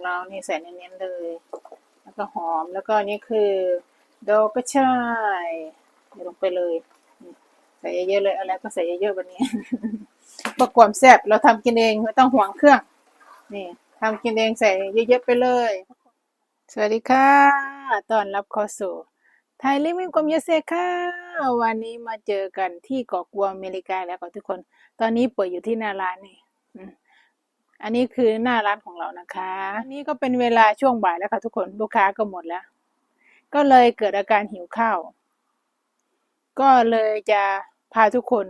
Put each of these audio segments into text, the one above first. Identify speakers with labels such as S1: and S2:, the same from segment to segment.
S1: ของเรานี่ใส่เน้นๆเลย แล้วก็หอมแล้วก็นี่คือดอกกระชายลงไปเลย ใส่เยอะๆเลยอะไรก็ใส่เยอะๆวันนี้ประกวามแซ่บเราทำกินเองไม่ต้องห่วงเครื่อง นี่ทำกินเองใส่เยอะๆไปเลย สวัสดีค่ะตอนรับเข้าสู่ไทยลิมิงกรมเยเซค่ะ วันนี้มาเจอกันที่เกาะกัวอเมริกาแล้วค่ะทุกคน ตอนนี้เปิดอยู่ที่หน้าร้านนี่ อันนี้คือหน้าร้านของเรานะคะ อันนี้ก็เป็นเวลาช่วงบ่ายแล้วค่ะทุกคนลูกค้าก็หมดแล้ว ก็เลยเกิดอาการหิวข้าว ก็เลยจะพาทุกคน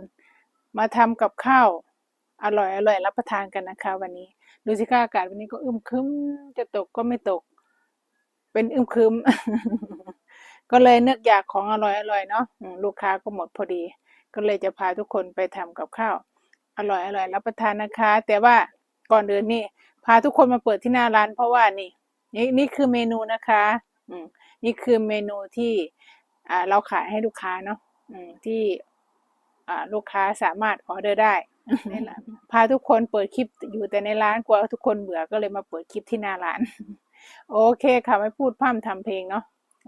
S1: มาทำกับข้าวอร่อยอร่อยรับประทานกันนะคะ วันนี้ดูสิค่ะอากาศวันนี้ก็อึมครึ้มจะตกก็ไม่ตก เป็นอึมครึ้มก็เลยนึกอยากของอร่อยอร่อยเนาะลูกค้าก็หมดพอดี ก็เลยจะพาทุกคนไปทำกับข้าว อร่อยอร่อยรับประทานนะคะ แต่ว่า ก่อนเดินนี่พาทุกคนมาเปิดที่หน้าร้าน เพราะว่านี่นี่นี่คือเมนูนะคะอืมนี่คือเมนูที่อ่าเราขายให้ลูกค้าเนาะอืมที่อ่าลูกค้าสามารถออเดอร์ได้นี่แหละพาทุกคนเปิดคลิปอยู่แต่ในร้านกลัวทุกคนเบื่อก็เลยมาเปิดคลิปที่หน้าร้าน โอเคค่ะไม่พูดพร่ำทำเพลงเนาะ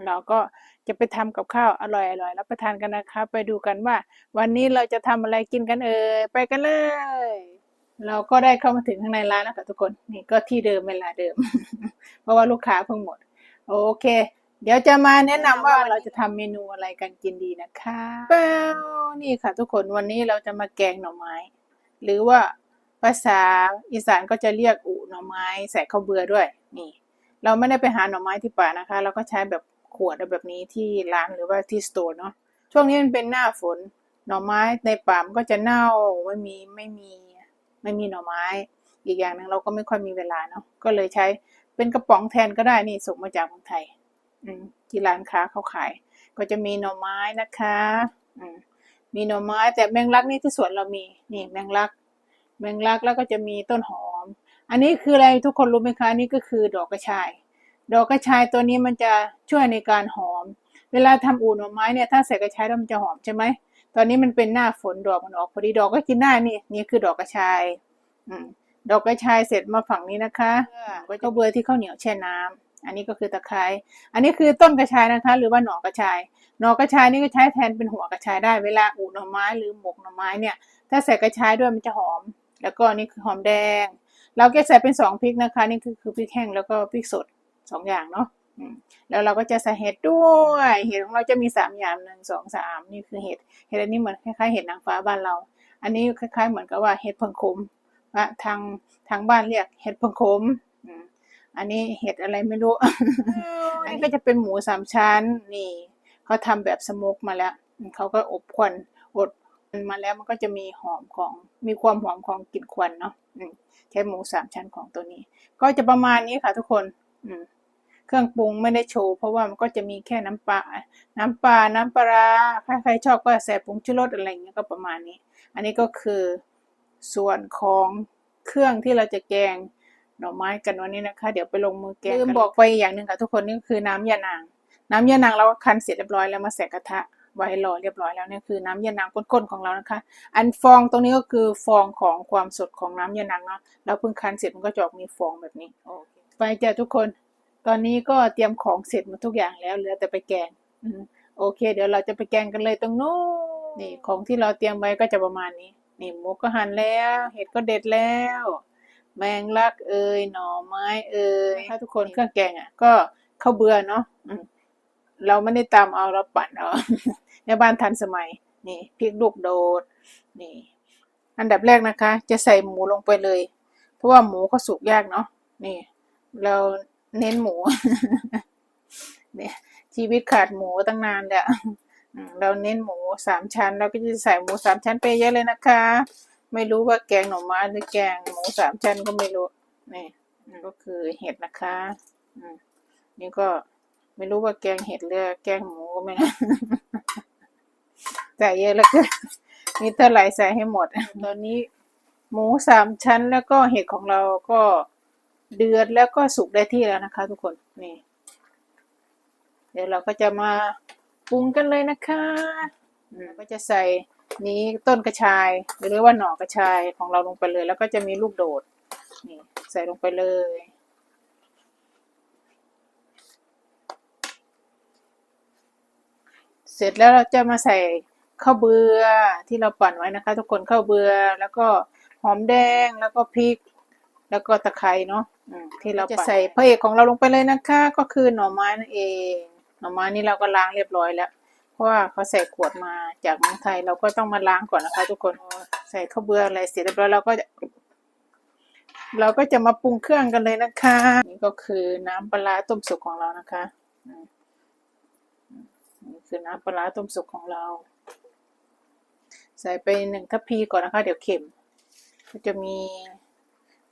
S1: เราก็จะไปทำกับข้าวอร่อยอร่อยรับประทานกันนะคะ ไปดูกันว่า วันนี้เราจะทำอะไรกินกันเอ่ยไปกันเลย เราก็ได้เข้ามาถึงข้างในร้านนะคะทุกคนนี่ก็ที่เดิมเวลาเดิม เพราะว่าลูกค้าเพิ่งหมด โอเค เดี๋ยวจะมาแนะนำว่าเราจะทำเมนูอะไรกันกินดีนะคะป้วนี่ค่ะ ทุกคนวันนี้เราจะมาแกงหน่อไม้ หรือว่าภาษาอีสานก็จะเรียกอุหน่อไม้ใส่ข้าวเบื่อด้วย นี่ เราไม่ได้ไปหาหน่อไม้ที่ป่านะคะ เราก็ใช้แบบขวดแบบนี้ที่ร้านหรือว่าที่สโตร์เนาะช่วงนี้มันเป็นหน้าฝน หน่อไม้ในป่ามันก็จะเน่าไม่มีไม่มี ไม่มีหน่อไม้ อีกอย่างหนึ่งเราก็ไม่ค่อยมีเวลาเนาะก็เลยใช้เป็นกระป๋องแทนก็ได้นี่ส่งมาจากเมืองไทย อืมที่ร้านค้าเขาขาย ก็จะมีหน่อไม้นะคะ อืมมีหน่อไม้แต่แมงลักนี่ที่สวนเรามีนี่แมงลัก แมงลักแล้วก็จะมีต้นหอม อันนี้คืออะไรทุกคนรู้ไหมคะนี่ก็คือดอกกระชาย ดอกกระชายตัวนี้มันจะช่วยในการหอม เวลาทำอู่หน่อไม้เนี่ยถ้าใส่กระชายแล้วมันจะหอมใช่ไหม ตอนนี้มันเป็นหน้าฝนดอกมันออกพอดีดอกก็กินได้นี่นี่คือดอกกระชาย อืมดอกกระชายเสร็จมาฝั่งนี้นะคะก็จะเบือที่ข้าวเหนียวแช่น้ำอันนี้ก็คือตะไคร้อันนี้คือต้นกระชายนะคะ หรือว่าหน่อกระชาย หน่อกระชายนี่ก็ใช้แทนเป็นหัวกระชายได้เวลาอู่หน่อไม้หรือหมกหน่อไม้เนี่ย ถ้าใส่กระชายด้วยมันจะหอม แล้วก็นี่คือหอมแดง เราก็ใส่เป็นสองพริกนะคะ นี่คือคือพริกแห้งแล้วก็พริกสดสองอย่างเนาะอืม แล้วเราก็จะใส่เห็ดด้วย เห็ดของเราจะมีสามอย่างหนึ่งสองสามนี่คือเห็ด เห็ดอันนี้เหมือนคล้ายๆเห็ดนางฟ้าบ้านเรา อันนี้คล้ายๆ เหมือนกับว่าเห็ดเพิงคมว่าทางทางบ้านเรียกเห็ดเพิงคมอืมอันนี้เห็ดอะไรไม่รู้ อันนี้ก็จะเป็นหมูสามชั้นนี่เขาทำแบบสโมกมาแล้วเขาก็อบควันอดมาแล้วมันก็จะมีหอมของมีความหอมของกลิ่นควันเนาะอืมใช้หมูสามชั้นของตัวนี้ ก็จะประมาณนี้ค่ะทุกคน อืม เครื่องปรุงไม่ได้โชว์เพราะว่ามันก็จะมีแค่น้ำปลา น้ำปลา น้ำปลาร้าถ้าใครชอบก็ใส่ผงชูรสอะไรอย่างเงี้ยก็ประมาณนี้ อันนี้ก็คือส่วนของเครื่องที่เราจะแกงหน่อไม้กันวันนี้นะคะ เดี๋ยวไปลงมือแกงลืมบอกไปอย่างหนึ่งค่ะทุกคนนี่คือน้ำยานาง น้ำยานางเราก็คั้นเสร็จเรียบร้อยแล้วมาใส่กระทะไว้รอเรียบร้อยแล้วเนี่ยคือน้ำยานางก้นๆของเรานะคะ อันฟองตรงนี้ก็คือฟองของความสดของน้ำยานางเนาะเราเพิ่งคั้นเสร็จมันก็จะออกมีฟองแบบนี้โอเคไปจ้ะทุกคน ตอนนี้ก็เตรียมของเสร็จหมดทุกอย่างแล้วเหลือแต่ไปแกงอืมโอเค เดี๋ยวเราจะไปแกงกันเลยตรงนู้นนี่ของที่เราเตรียมไว้ก็จะประมาณนี้ นี่หมูก็หั่นแล้ว เห็ดก็เด็ดแล้ว แมงลักเอ่ยหน่อไม้เอ่ยถ้าทุกคนเครื่องแกงอะ ก็ข้าวเบื่อเนาะอืมเราไม่ได้ตำเอาเราปั่นเอาในบ้านทันสมัย นี่พริกลูกโดด นี่ อันดับแรกนะคะ จะใส่หมูลงไปเลย เพราะว่าหมูก็สุกยากเนาะนี่ เรา เน้นหมูเนี่ยชีวิตขาดหมูตั้งนานแล้วอืมเราเน้นหมูสามชั้น เราก็จะใส่หมูสามชั้นไปเยอะเลยนะคะ ไม่รู้ว่าแกงหน่อไม้หรือแกงหมูสามชั้นก็ไม่รู้นี่ก็คือเห็ดนะคะนี่ก็ไม่รู้ว่าแกงเห็ดหรือแกงหมูก็ไม่รู้ใส่เยอะแล้วก็นี่เท่าไหร่ใส่ให้หมด ตอนนี้หมูสามชั้นแล้วก็เห็ดของเราก็ เดือดแล้วก็สุกได้ที่แล้วนะคะ ทุกคนนี่เดี๋ยวเราก็จะมาปรุงกันเลยนะคะก็จะใส่นี้ต้นกระชายหรือว่าหน่อกระชายของเราลงไปเลย แล้วก็จะมีลูกโดดนี่ใส่ลงไปเลยเสร็จแล้วเราจะมาใส่ข้าวเบือที่เราปั่นไว้นะคะ ทุกคนข้าวเบือแล้วก็หอมแดงแล้วก็พริก แล้วก็ตะไคร้เนาะอืมที่เราจะใส่พระเอกของเราลงไปเลยนะคะ ก็คือหน่อไม้นั่นเอง หน่อไม้นี่เราก็ล้างเรียบร้อยแล้ว เพราะว่าเขาใส่ขวดมาจากเมืองไทยเราก็ต้องมาล้างก่อนนะคะ ทุกคนใส่ข้าวเบืออะไรเสร็จเรียบร้อยเราก็จะเราก็จะมาปรุงเครื่องกันเลยนะคะ นี่ก็คือน้ำปลาร้าต้มสุกของเรานะคะอืมนี่คือน้ำปลาร้าต้มสุกของเรา ใส่ไปหนึ่งทัพพีก่อนนะคะ เดี๋ยวเค็มก็จะมี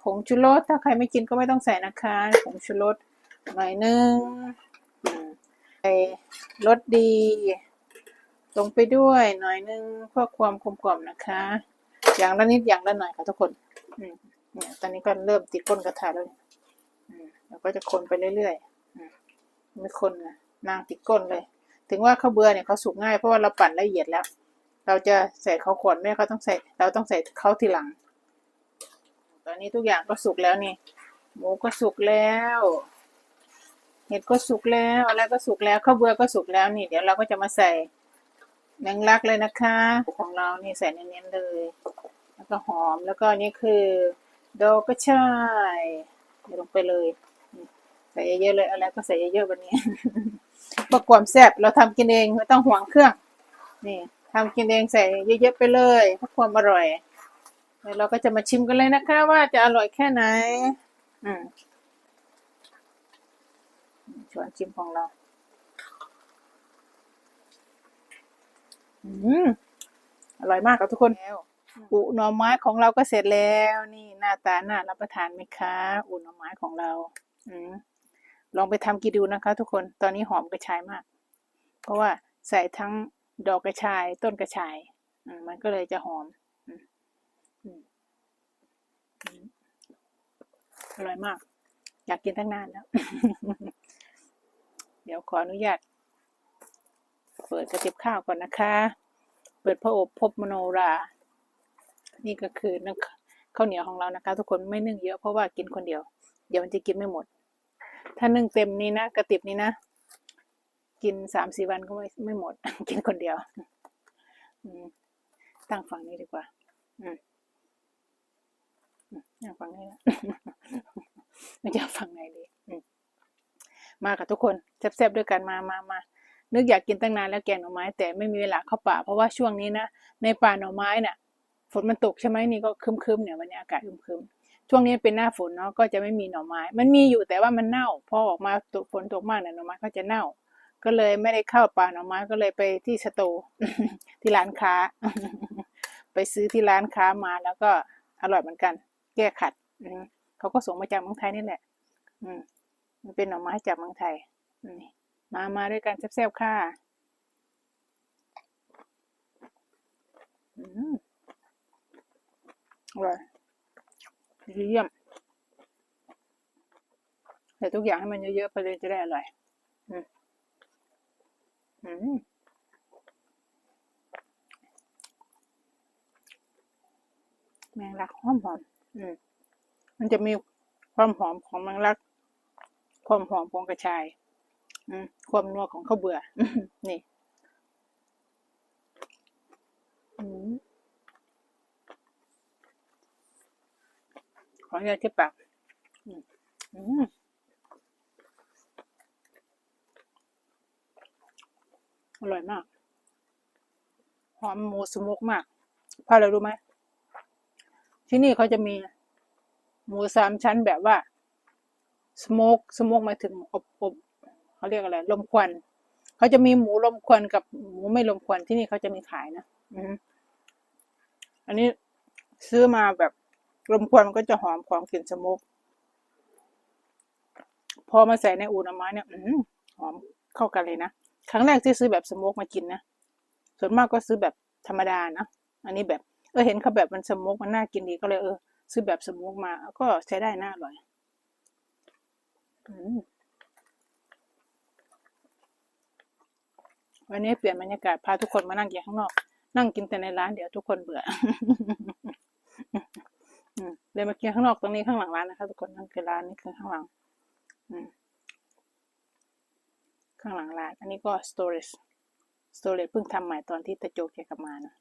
S1: ผงชูรสถ้าใครไม่กินก็ไม่ต้องใส่นะคะ ผงชูรสหน่อยนึงอืมใส่รสดีลงไปด้วยหน่อยนึงเพื่อความกลมกล่อมนะคะ อย่างละนิดอย่างละหน่อยค่ะทุกคนเนี่ยตอนนี้ก็เริ่มติดก้นกระทะแล้วเนี่ยอืมเราก็จะคนไปเรื่อยๆอืมไม่คนนะนางติดก้นเลย ถึงว่าข้าวเบื่อเนี่ยเขาสุกง่ายเพราะว่าเราปั่นละเอียดแล้ว เราจะใส่เขาก่อนไม่เขาต้องใส่ เราต้องใส่เขาทีหลัง ตอนนี้ทุกอย่างก็สุกแล้วนี่ หมูก็สุกแล้ว เห็ดก็สุกแล้วอะไรก็สุกแล้วข้าวเบื่อก็สุกแล้วนี่ เดี๋ยวเราก็จะมาใส่แมงลักเลยนะคะของเรานี่ใส่เน้นๆเลย แล้วก็หอมแล้วก็นี่คือดอกกระชายลงไปเลย ใส่เยอะๆเลยอะไรก็ใส่เยอะๆวันนี้ประความแซ่บเราทำกินเองไม่ต้องห่วงเครื่อง นี่ทำกินเองใส่เยอะๆไปเลยเพื่อความอร่อย แล้วเราก็จะมาชิมกันเลยนะคะว่าจะอร่อยแค่ไหน อืมชวนชิมของเรา อืม อร่อยมากครับทุกคนแล้วอุหน่อไม้ของเราก็เสร็จแล้ว นี่หน้าตาน่ารับประทานไหมคะ อุหน่อไม้ของเรา อืมลองไปทำกินดูนะคะ ทุกคน ตอนนี้หอมกระชายมาก เพราะว่าใส่ทั้งดอกกระชายต้นกระชายอืมมันก็เลยจะหอมอืมอืม อร่อยมาก อยากกินตั้งนานแล้ว เดี๋ยวขออนุญาต เปิดกระติบข้าวก่อนนะคะ เปิดพระอบพบมโนรา นี่ก็คือนึ่งข้าวเหนียวของเรานะคะ ทุกคนไม่นึ่งเยอะเพราะว่ากินคนเดียว เดี๋ยวมันจะกินไม่หมด ถ้านึ่งเต็มนี้นะกระติบนี้นะ กินสามสี่วันก็ไม่ไม่หมด กินคนเดียวตั้งฝั่งนี้ดีกว่า อืม อืมตั้งฝั่งนี้นะไม่จะฝั่งไหนดีมากับทุกคนแซ่บๆด้วยกันมามามานึกอยากกินตั้งนานแล้วแกงหน่อไม้แต่ไม่มีเวลาเข้าป่า เพราะว่าช่วงนี้นะในป่าหน่อไม้น่ะฝนมันตกใช่ไหมนี่ก็คึมๆเนี่ยวันนี้อากาศคึมๆช่วงนี้เป็นหน้าฝนเนาะก็จะไม่มีหน่อไม้ มันมีอยู่แต่ว่ามันเน่า พอออกมาตกฝนตกมากเนี่ยหน่อไม้ก็จะเน่า ก็เลยไม่ได้เข้าป่าหน่อไม้ก็เลยไปที่สตร์ที่ร้านค้า ไปซื้อที่ร้านค้ามาแล้วก็อร่อยเหมือนกัน ก้ขัดเขาก็ส่งมาจากเมืองไทยนี่แหละ อืม มันเป็นหน่อไม้จากเมืองไทยมามาด้วยกันแซ่บๆค่ะอืมอร่อยเยี่ยมใส่ทุกอย่างให้มันเยอะๆไปเลยจะได้อร่อย อืม อืมแมงลักหอมหอม มันจะมีความหอมของแมงลัก ความหอมของกระชายความนัวของข้าวเบื่อ นี่อืมขออนุญาตที่ปากอร่อยมาก หอมหมูสมุกมากเพราะอะไรรู้ไหม ที่นี่เขาจะมีหมูสามชั้นแบบว่าสโมกสโมกหมายถึงอบอบเขาเรียกอะไรลมควันเขาจะมีหมูลมควันกับหมูไม่ลมควันที่นี่เขาจะมีขายนะอืออันนี้ซื้อมาแบบลมควันมันก็จะหอมของกลิ่นสโมกพอมาใส่ในอูน่อไม้เนี่ย อืหอมเข้ากันเลยนะครั้งแรกที่ซื้อแบบสโมกมากินนะส่วนมากก็ซื้อแบบธรรมดานะอันนี้แบบ เออเห็นเขาแบบมันสโมกมันน่ากินดีก็เลยเออซื้อแบบสโมกมา ก็ใช้ได้น่าอร่อยอืมวันนี้เปลี่ยนบรรยากาศพาทุกคนมานั่งกินข้างนอก นั่งกินแต่ในร้านเดี๋ยวทุกคนเบื่ออเลยมากินข้างนอกตรงนี้ข้างหลังร้านนะคะทุกคนนั่งกินร้านนี้คือข้างหลังข้างหลังร้าน อันนี้ก็ storage สโตเลตเพิ่งทำใหม่ตอนที่ตะโจกแกกลับมานะ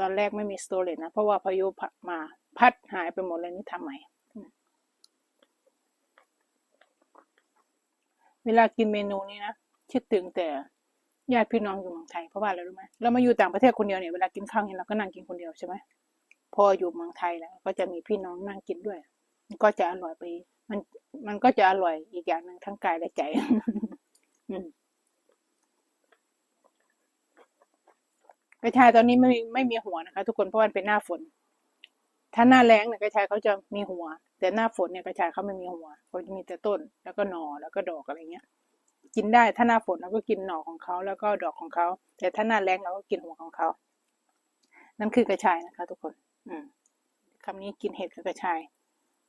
S1: ตอนแรกไม่มีสโตเลตนะ เพราะว่าพายุพัดมาพัดหายไปหมดเลยนี่ทำใหม่อืมเวลากินเมนูนี้นะคิดถึงแต่ญาติพี่น้องอยู่เมืองไทยเพราะว่าอะไรรู้ไหมเรามาอยู่ต่างประเทศคนเดียวเนี่ยเวลากินข้าวเนี่ยเราก็นั่งกินคนเดียวใช่ไหมพออยู่เมืองไทยแล้ว ก็จะมีพี่น้องนั่งกินด้วยมันก็จะอร่อยไป มันมันก็จะอร่อยอีกอย่างหนึ่งทั้งกายและใจ อืม กระชายตอนนี้ไม่ไม่มีหัวนะคะ ทุกคนเพราะว่ามันเป็นหน้าฝน ถ้าหน้าแล้งเนี่ยกระชายเขาจะมีหัว แต่หน้าฝนเนี่ยกระชายเขาไม่มีหัวเขาจะมีแต่ต้นแล้วก็หน่อแล้วก็ดอกอะไรเงี้ย กินได้ถ้าหน้าฝนเราก็กินหน่อของเขาแล้วก็ดอกของเขาแต่ถ้าหน้าแล้งเราก็กินหัวของเขานั่นคือกระชายนะคะ ทุกคน อืมคำนี้กินเห็ดกับกระชาย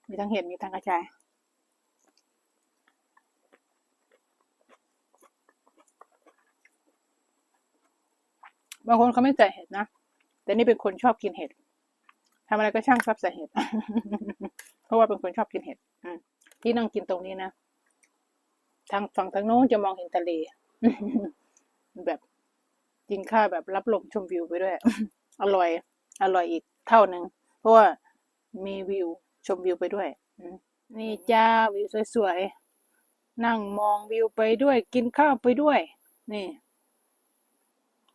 S1: มีทั้งเห็ดมีทั้งกระชาย บางคนเขาไม่ใส่เห็ดนะ แต่นี่เป็นคนชอบกินเห็ดทำอะไรก็ช่างชอบใส่เห็ด เพราะว่าเป็นคนชอบกินเห็ดที่นั่งกินตรงนี้นะ ทางฝั่งทางโน้นจะมองเห็นทะเล แบบกินข้าวแบบรับลมชมวิวไปด้วย อร่อย อร่อยอีกเท่าหนึ่งเพราะว่ามีวิวชมวิวไปด้วย นี่จ้าวิวสวยๆ นั่งมองวิวไปด้วย กินข้าวไปด้วย นี่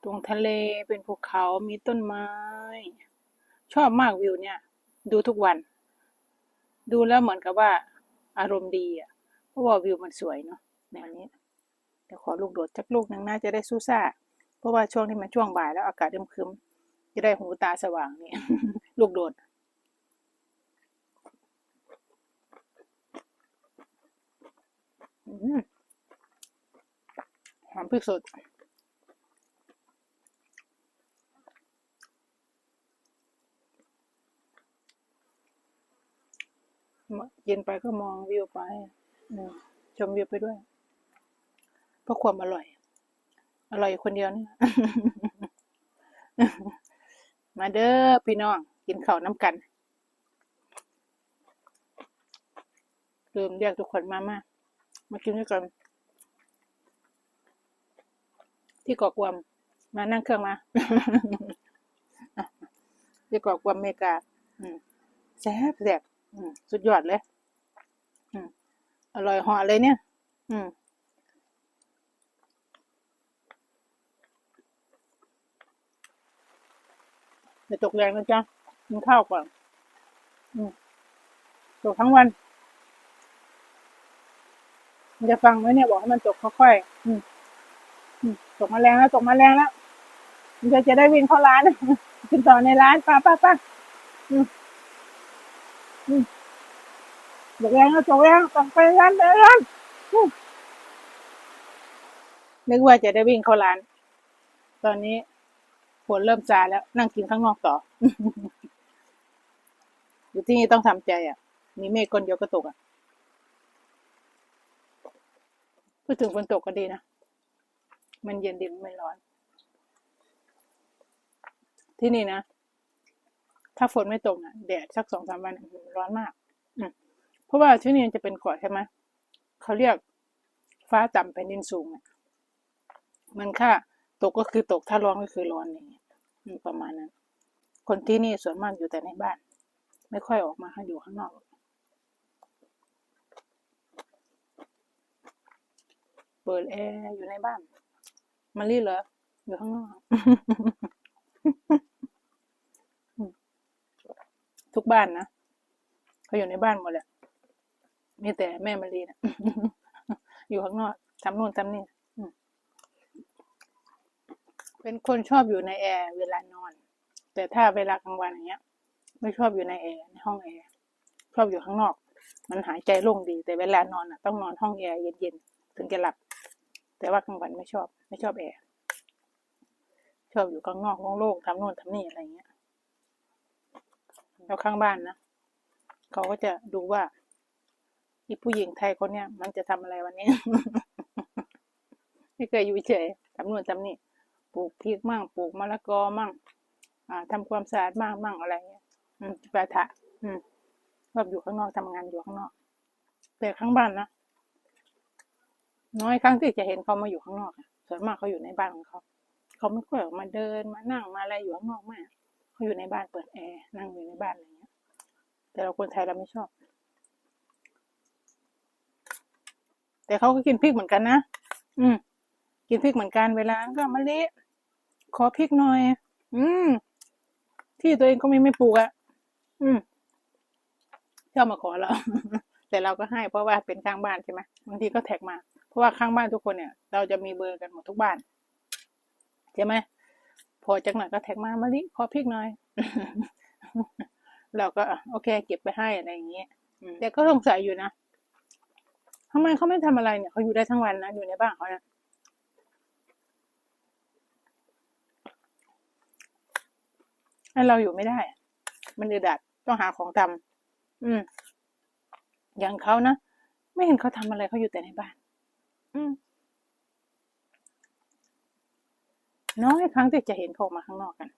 S1: ตรงทะเลเป็นภูเขามีต้นไม้ ชอบมากวิวเนี่ย ดูทุกวัน ดูแล้วเหมือนกับว่า อารมณ์ดีอะ เพราะว่าวิวมันสวยเนาะแนวนี้เดี๋ยวขอลูกโดดจักลูกหนึ่งน่าจะได้สู้ซ่า เพราะว่าช่วงที่มันช่วงบ่ายแล้วอากาศเริ่มครึ้มจะได้หูตาสว่างนี่ลูกโดดหอมพริกสด เย็นไปก็มองวิวไปชมวิวไปด้วย เพราะความอร่อย อร่อยคนเดียวนี่มาเด้อพี่น้อง กินข้าวน้ำกันลืมเรียกทุกคนมามามากินด้วยกัน ที่เกาะกวม มานั่งเครื่องมาที่เกาะกวมอเมริกาแซ่บแซ่บสุดยอดเลย อร่อยหอเลยเนี่ย อืมอย่าตกแรงนะจ๊ะกินข้าวก่อนอืมตกทั้งวันมันจะฟังไหมเนี่ยบอกให้มันตกค่อยๆอืมอืมตกมาแรงแล้วตกมาแรงแล้วมันจะจะได้วิ่งเข้าร้านกินต่อในร้านป้าป้าป้าอืมอืม ตกแรงแล้วตกแรงต้องไปร้านไปร้านอืมนึกว่าจะได้วิ่งเข้าร้าน ตอนนี้ฝนเริ่มซาแล้ว นั่งกินข้างนอกต่อ อยู่ที่นี่ต้องทำใจอะ มีเมฆก้นเดียวก็ตกอะ พูดถึงฝนตกก็ดีนะ มันเย็นดีไม่ร้อน ที่นี่นะ ถ้าฝนไม่ตกนะแดดสักสองสามวันร้อนมาก อืม ราะว่าที่นี่จะเป็นเกาะใช่ไหมเขาเรียกฟ้าต่ำแผ่นดินสูงอะมันค่าตกก็คือตกถ้าร้อนก็คือร้อนอย่างเงี้ยประมาณนั้น คนที่นี่ส่วนมากอยู่แต่ในบ้าน ไม่ค่อยออกมาข้อยู่ข้างนอกเปิดแอร์อยู่ในบ้านมารีเหรออยู่ข้างนอกทุกบ้านนะเขาอยู่ในบ้านหมดแหละ มีแต่แม่มารีนะอยู่ข้างนอกทำนู่นทำนี่เป็นคนชอบอยู่ในแอร์เวลานอน แต่ถ้าเวลากลางวันอย่างเงี้ย ไม่ชอบอยู่ในแอร์ในห้องแอร์ชอบอยู่ข้างนอก มันหายใจโล่งดี แต่เวลานอนอะ ต้องนอนห้องแอร์เย็นๆถึงจะหลับ แต่ว่ากลางวันไม่ชอบ ไม่ชอบแอร์ชอบอยู่ข้างนอกโล่งๆทำนู่นทำนี่อะไรเงี้ยแล้วข้างบ้านนะเขาก็จะดูว่า อีผู้หญิงไทยคนเนี้ยมันจะทำอะไรวันนี้ ไม่เคยอยู่เฉยทำนู่นทำนี่ปลูกพริกมั่งปลูกมะละกอมั่ง อ่าทำความสะอาดมั่งมั่งอะไรเงี้ย อืมปะทะอืมแบบอยู่ข้างนอกทำงานอยู่ข้างนอก แต่ข้างบ้านนะน้อยครั้งที่จะเห็นเขามาอยู่ข้างนอกอะสส่วนมากเขาอยู่ในบ้านของเขา เขาไม่ค่อยออกมาเดินมานั่งมาอะไรอยู่ข้างนอกมาก เขาอยู่ในบ้านเปิดแอร์นั่งอยู่ในบ้านอะไรเงี้ย แต่เราคนไทยเราไม่ชอบ แต่เขาก็กินพริกเหมือนกันนะอืม กินพริกเหมือนกันเวลาก็มะลิขอพริกหน่อย อืม ที่ตัวเองก็ไม่ไม่ปลูกอะอืมชอบมาขอเรา แต่เราก็ให้เพราะว่าเป็นข้างบ้านใช่ไหมบางทีก็แท็กมา เพราะว่าข้างบ้านทุกคนเนี่ย เราจะมีเบอร์กันหมดทุกบ้านใช่ไหมพอจากหน่อยก็แท็กมามะลิขอพริกหน่อย เราก็โอเค เก็บไปให้อะไรอย่างเงี้ยแต่ก็สงสัยอยู่นะ ทำไมเขาไม่ทำอะไรเนี่ยเขาอยู่ได้ทั้งวันนะอยู่ในบ้านเขาเนี่ยให้เราอยู่ไม่ได้ มันอึดอัดต้องหาของทำอืม อย่างเขานะไม่เห็นเขาทำอะไรเขาอยู่แต่ในบ้าน อืมน้อยครั้งที่จะเห็นเขาออกมาข้างนอกกัน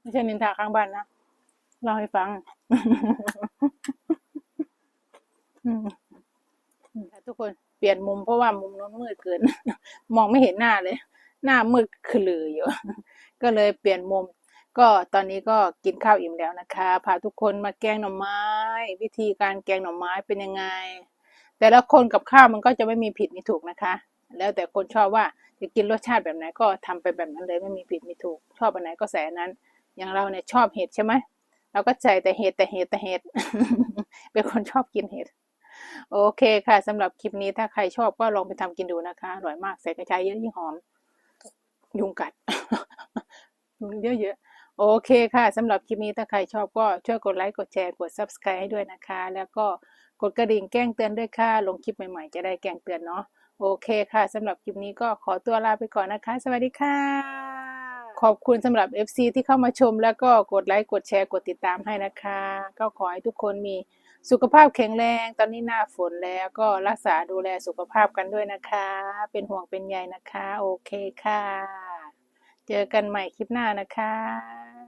S1: ไม่ใช่นินทาข้างบ้านนะ เล่าให้ฟังอืมอืมทุกคนเปลี่ยนมุมเพราะว่ามุมโน้นมืดเกิน มองไม่เห็นหน้าเลย หน้ามืดคือลืออยู่ ก็เลยเปลี่ยนมุม ก็ตอนนี้ก็กินข้าวอิ่มแล้วนะคะ พาทุกคนมาแกงหน่อไม้ วิธีการแกงหน่อไม้เป็นยังไง แต่ละคนกับข้าวมันก็จะไม่มีผิดมีถูกนะคะ แล้วแต่คนชอบว่าจะกินรสชาติแบบไหนก็ทำไปแบบนั้นเลยไม่มีผิดมีถูก ชอบอันไหนก็ใส่อันนั้น อย่างเราเนี่ยชอบเห็ดใช่ไหม เราก็ใส่แต่เห็ดแต่เห็ดแต่เห็ดเป็นคนชอบกินเห็ดโอเคค่ะสำหรับคลิปนี้ถ้าใครชอบก็ลองไปทำกินดูนะคะอร่อยมากใส่กระชายเยอะยิ่งหอม ยุงกัดเยอะๆโอเคค่ะสำหรับคลิปนี้ถ้าใครชอบก็ช่วยกดไลค์กดแชร์กด subscribe ให้ด้วยนะคะ แล้วก็กดกระดิ่งแจ้งเตือนด้วยค่ะลงคลิปใหม่ๆ จะได้แจ้งเตือนเนาะโอเคค่ะสำหรับคลิปนี้ก็ขอตัวลาไปก่อนนะคะ สวัสดีค่ะ ขอบคุณสำหรับ FC ที่เข้ามาชม แล้วก็กดไลค์กดแชร์กดติดตามให้นะคะ ก็ขอให้ทุกคนมีสุขภาพแข็งแรง ตอนนี้หน้าฝนแล้วก็รักษาดูแลสุขภาพกันด้วยนะคะ เป็นห่วงเป็นใยนะคะ โอเคค่ะ เจอกันใหม่คลิปหน้านะคะ